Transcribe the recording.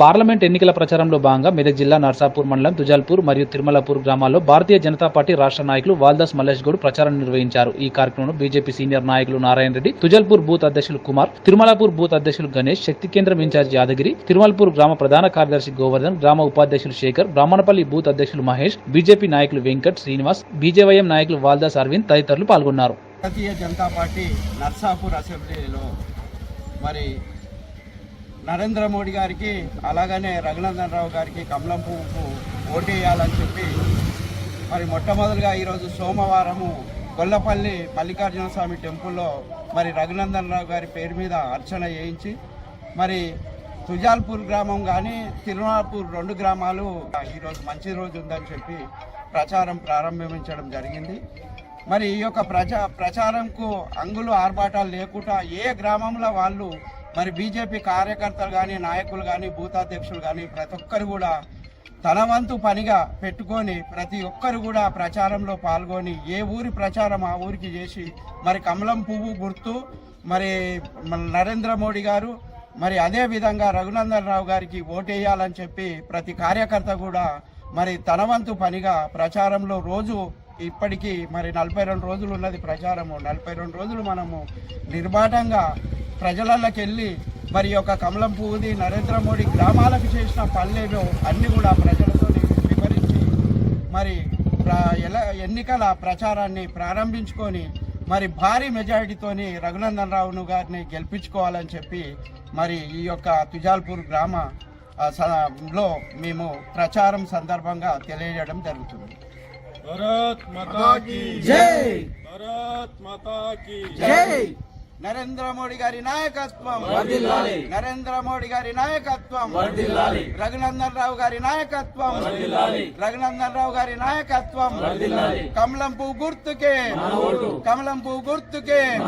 Parliament ఎన్నికల ప్రచారంలో భాగంగా మెదక్ జిల్లా నర్సాపూర్ మండలం తుజాల్పూర్ మరియు తిరుమలపూర్ గ్రామాల్లో భారతీయ జనతా పార్టీ రాష్ట్ర నాయకులు వాల్దాస్ మల్లేష్ గౌడ్ ప్రచారం నిర్వహించారు. ఈ కార్యక్రమంలో బీజేపీ సీనియర్ నాయకులు నారాయణ రెడ్డి తుజల్పూర్ బూత్ అధ్యక్షులు కుమార్ తిరుమలపూర్ బూత్ అధ్యక్షులు గణేష్ శక్తి కేంద్రం ఇన్ఛార్జ్ యాదగిరి తిరుమలపూర్ గ్రామ ప్రధాన కార్యదర్శి గోవర్ధన్ గ్రామ ఉపాధ్యక్షులు శేఖర్ బ్రాహ్మణపల్లి బూత్ అధ్యక్షులు మహేష్ బీజేపీ నాయకులు వెంకట్ శ్రీనివాస్ బీజేవైఎం నాయకులు వాల్దాస్ అరవింద్ తదితరులు పాల్గొన్నారు. భారతీయ జనతా పార్టీ నర్సాపూర్ అసెంబ్లీలో మరి నరేంద్ర మోడీ గారికి అలాగనే రఘునందన్ రావు గారికి కమలం పువ్వుకు ఓటేయాలని చెప్పి మరి మొట్టమొదటిగా ఈరోజు సోమవారము గొల్లపల్లి మల్లికార్జున స్వామి టెంపుల్లో మరి రఘునందన్ రావు గారి పేరు మీద అర్చన చేయించి మరి తుజాల్పూర్ గ్రామం కానీ తిరునాపూర్ రెండు గ్రామాలు ఈరోజు మంచి రోజు ఉందని చెప్పి ప్రచారం ప్రారంభించడం జరిగింది. మరి ఈ యొక్క ప్రచా ప్రచారంకు అంగులు ఆర్భాటాలు లేకుండా ఏ గ్రామంలో వాళ్ళు మరి బీజేపీ కార్యకర్తలు కానీ నాయకులు కానీ బూతాధ్యక్షులు కానీ ప్రతి ఒక్కరు కూడా తన వంతు పనిగా పెట్టుకొని ప్రతి ఒక్కరు కూడా ప్రచారంలో పాల్గొని ఏ ఊరి ప్రచారం ఆ ఊరికి చేసి మరి కమలం పువ్వు గుర్తు మరి నరేంద్ర మోడీ గారు మరి అదే విధంగా రఘునందన్ రావు గారికి ఓటేయాలని చెప్పి ప్రతి కార్యకర్త కూడా మరి తన వంతు పనిగా ప్రచారంలో రోజు ఇప్పటికీ మరి నలభై రెండు రోజులు ఉన్నది ప్రచారము. నలభై రెండు రోజులు మనము నిర్బాటంగా ప్రజలలోకి వెళ్ళి మరి యొక్క కమలం పువ్వుది నరేంద్ర మోడీ గ్రామాలకు చేసిన పనులేవో అన్నీ కూడా ప్రజలతో వివరించి మరి ఎన్నికల ప్రచారాన్ని ప్రారంభించుకొని మరి భారీ మెజారిటీతోని రఘునందన్ రావును గారిని గెలిపించుకోవాలని చెప్పి మరి ఈ యొక్క తుజాల్పూర్ గ్రామ లో మేము ప్రచారం సందర్భంగా తెలియజేయడం జరుగుతుంది. భారత్ మాతాకి జై! భారత్ మాతాకి జై! నరేంద్ర మోడీ గారి నాయకత్వం. నరేంద్ర మోడీ గారి నాయకత్వం. రఘునందన్ రావు గారి నాయకత్వం. రఘునందన్ రావు గారి నాయకత్వం. కమలం పువ్వు గుర్తుకే. కమలం పువ్వు గుర్తుకే.